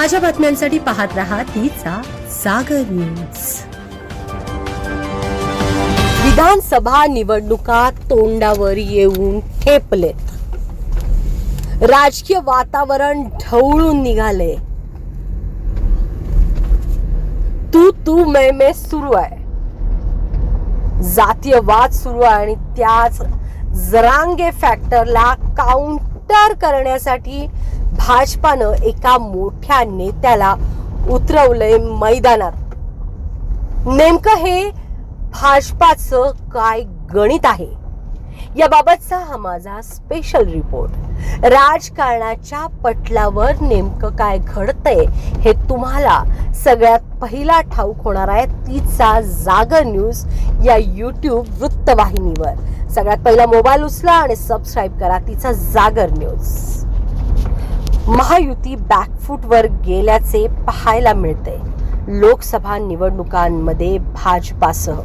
ताज्या बातम्यांसाठी पाहत रहा तिचा सागर न्यूज. विधानसभा निवडणुका तोंडावर येऊन ठेपलेत. राजकीय वातावरण ढवळून निघाले. तू तू मै मै सुरू आहे. जातीय वाद सुरू आहे आणि त्याच जरांगे फॅक्टरला काउंटर करण्यासाठी भाजपानं एका मोठ्या नेत्याला उतरवलंय मैदानात. नेमकं हे भाजपाचं काय गणित आहे? याबाबतचा हा माझा स्पेशल रिपोर्ट राजकारणाच्या पटलावर नेमकं काय घडतंय हे तुम्हाला सगळ्यात पहिला ठाऊक होणार आहे. तिचा जागर न्यूज या युट्यूब वृत्तवाहिनीवर. सगळ्यात पहिला मोबाईल उचला आणि सबस्क्राईब करा. तिचा जागर न्यूज. महायुती बॅकफूटवर गेल्याचे पाहायला मिळते लोकसभा निवडणुकांमध्ये भाजपासह.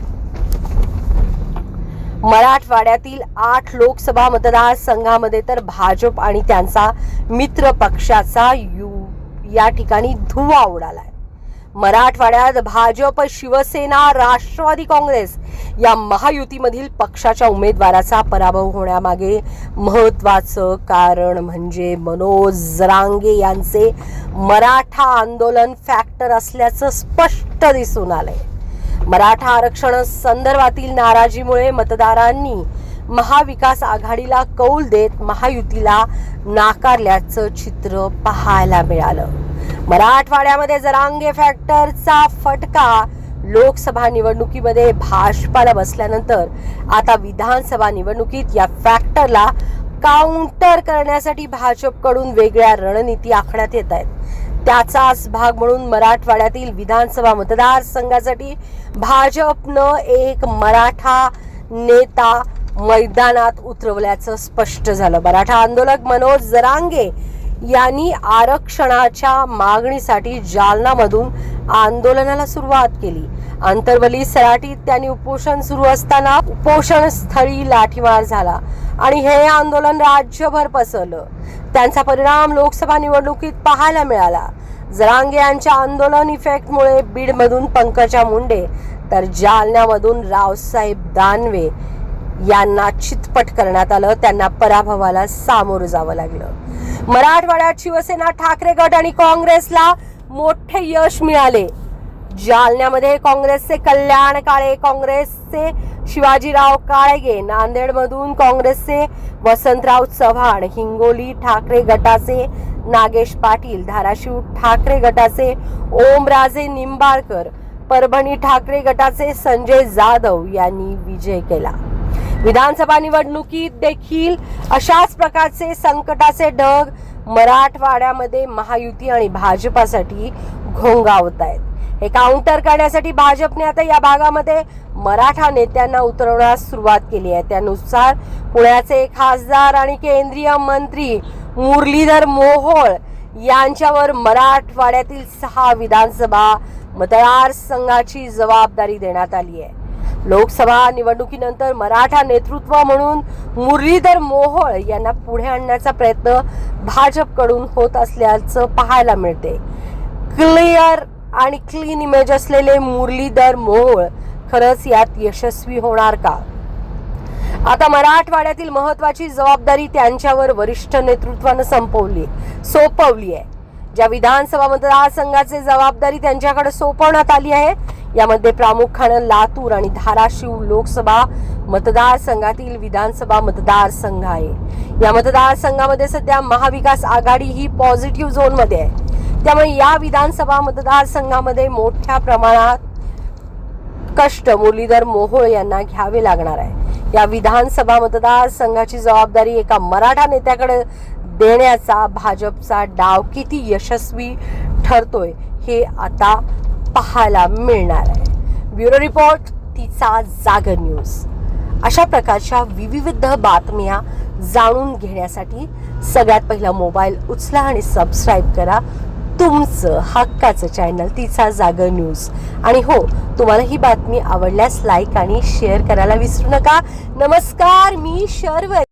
मराठवाड्यातील आठ लोकसभा मतदारसंघामध्ये तर भाजप आणि त्यांचा मित्र पक्षाचा यु या ठिकाणी धुवा उडालाय. मराठवाड्यात भाजप शिवसेना राष्ट्रवादी काँग्रेस या महायुतीमधील पक्षाच्या उमेदवाराचा पराभव होण्यामागे महत्वाचं कारण म्हणजे मनोज जरांगे यांचे मराठा आंदोलन फॅक्टर असल्याचं स्पष्ट दिसून आलंय. मराठा आरक्षण संदर्भातील नाराजीमुळे मतदारांनी महाविकास आघाडीला कौल देत महायुतीला नाकारल्याचं चित्र पाहायला मिळालं. मराठवाड्यामध्ये जरांगे फॅक्टरचा फटका. लोकसभा निवडणुकीमध्ये भाजपाला बसल्यानंतर आता विधानसभा निवडणुकीत या फॅक्टरला काउंटर करण्यासाठी भाजपकडून वेगळ्या रणनीती आखण्यात येत आहेत. त्याचाच भाग म्हणून मराठवाड्यातील विधानसभा मतदारसंघासाठी भाजपनं एक मराठा नेता मैदानात उतरवल्याचं स्पष्ट झालं. मराठा आंदोलक मनोज जरांगे यांनी आरक्षणाच्या मागणीसाठी जालनामधून आंदोलनाला सुरुवात केली. आंतरवली सराटीत त्यांनी उपोषण सुरू असताना उपोषण स्थळी लाठीमार झाला आणि हे आंदोलन राज्यभर पसरलं. त्यांचा परिणाम लोकसभा निवडणुकीत पाहायला मिळाला. जरांगे यांच्या आंदोलन इफेक्टमुळे बीडमधून पंकजा मुंडे तर जालन्यामधून रावसाहेब दानवे यांना चितपट करण्यात आलं. त्यांना पराभवाला सामोरं जावं लागलं. मराठवाड्यात शिवसेना ठाकरे गट आणि काँग्रेसला मोठे यश मिळाले. जालन्यामध्ये काँग्रेसचे कल्याण काळे काँग्रेसचे शिवाजीराव काळगे नांदेडमधून काँग्रेसचे वसंतराव चव्हाण हिंगोली ठाकरे गटाचे नागेश पाटील धाराशिव ठाकरे गटाचे ओमराजे निंबाळकर परभणी ठाकरे गटाचे संजय जाधव यांनी विजय केला. विधानसभा निवडणुकीत देखील अशाच प्रकारचे संकटाचे ढग मराठवाड्यामध्ये महायुती आणि भाजपासाठी घोंगावत आहेत. हे काउंटर करण्यासाठी भाजपने आता या भागामध्ये मराठा नेत्यांना उतरवण्यास सुरुवात केली आहे. त्यानुसार पुण्याचे खासदार आणि केंद्रीय मंत्री मुरलीधर मोहोळ यांच्यावर मराठवाड्यातील सहा विधानसभा मतदारसंघाची जबाबदारी देण्यात आली आहे. लोकसभा निवडणुकीनंतर मराठा नेतृत्व म्हणून मुरलीधर मोहोळ यांना पुढे आणण्याचा प्रयत्न भाजपकडून होत असल्याचं पाहायला मिळते. क्लिअर आणि क्लीन इमेज असलेले मुरलीधर मोहोळ खरंच यात यशस्वी होणार का? आता मराठवाड्यातील महत्वाची जबाबदारी त्यांच्यावर वरिष्ठ नेतृत्वानं संपवली सोपवली आहे. ज्या विधानसभा मतदारसंघाचे जबाबदारी त्यांच्याकडे सोपवण्यात आली आहे यामध्ये प्रामुख्यानं लातूर आणि धाराशिव लोकसभा मतदारसंघातील विधानसभा मतदारसंघ आहे या मतदारसंघामध्ये सध्या महाविकास आघाडी ही पॉझिटिव्ह झोनमध्ये आहे. त्यामुळे या विधानसभा मतदारसंघामध्ये मोठ्या प्रमाणात कष्ट मुरलीधर मोहोळ यांना घ्यावे लागणार आहे. या विधानसभा मतदारसंघाची जबाबदारी एका मराठा नेत्याकडे देण्याचा भाजपचा डाव किती यशस्वी ठरतोय हे आता पाहायला मिळणार आहे. ब्युरो रिपोर्ट तिचा जागर न्यूज. अशा प्रकारच्या विविध बातम्या जाणून घेण्यासाठी सगळ्यात पहिला मोबाईल उचला आणि सबस्क्राईब करा. तुमचं हक्काचं चॅनल तिचा जागर न्यूज. आणि हो तुम्हाला ही बातमी आवडल्यास लाईक आणि शेअर करायला विसरू नका. नमस्कार मी शर्वरी.